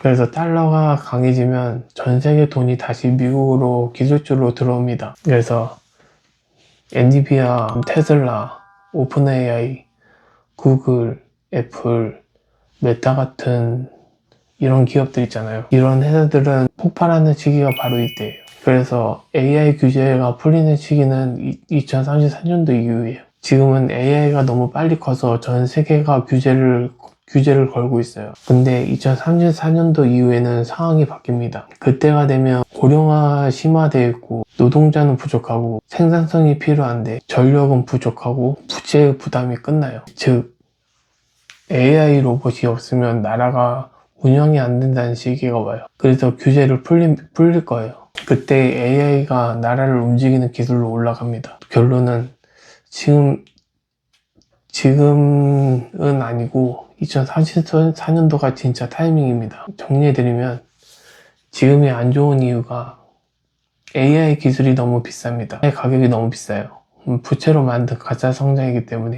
그래서 달러가 강해지면 전 세계 돈이 다시 미국으로 기술주로 들어옵니다. 그래서 엔비디아, 테슬라, 오픈 AI, 구글, 애플, 메타 같은 이런 기업들 있잖아요. 이런 회사들은 폭발하는 시기가 바로 이때예요. 그래서 AI 규제가 풀리는 시기는 2034년도 이후예요. 지금은 AI가 너무 빨리 커서 전 세계가 규제를 규제를 걸고 있어요. 근데 2034년도 이후에는 상황이 바뀝니다. 그때가 되면 고령화 심화되어 있고 노동자는 부족하고 생산성이 필요한데 전력은 부족하고 부채 부담이 끝나요. 즉 AI 로봇이 없으면 나라가 운영이 안 된다는 시기가 와요. 그래서 규제를 풀림, 풀릴 거예요. 그때 AI가 나라를 움직이는 기술로 올라갑니다. 결론은 지금 지금은 아니고 2044년도가 진짜 타이밍입니다. 정리해드리면 지금이 안 좋은 이유가 AI 기술이 너무 비쌉니다. 가격이 너무 비싸요. 음, 부채로 만든 가짜 성장이기 때문에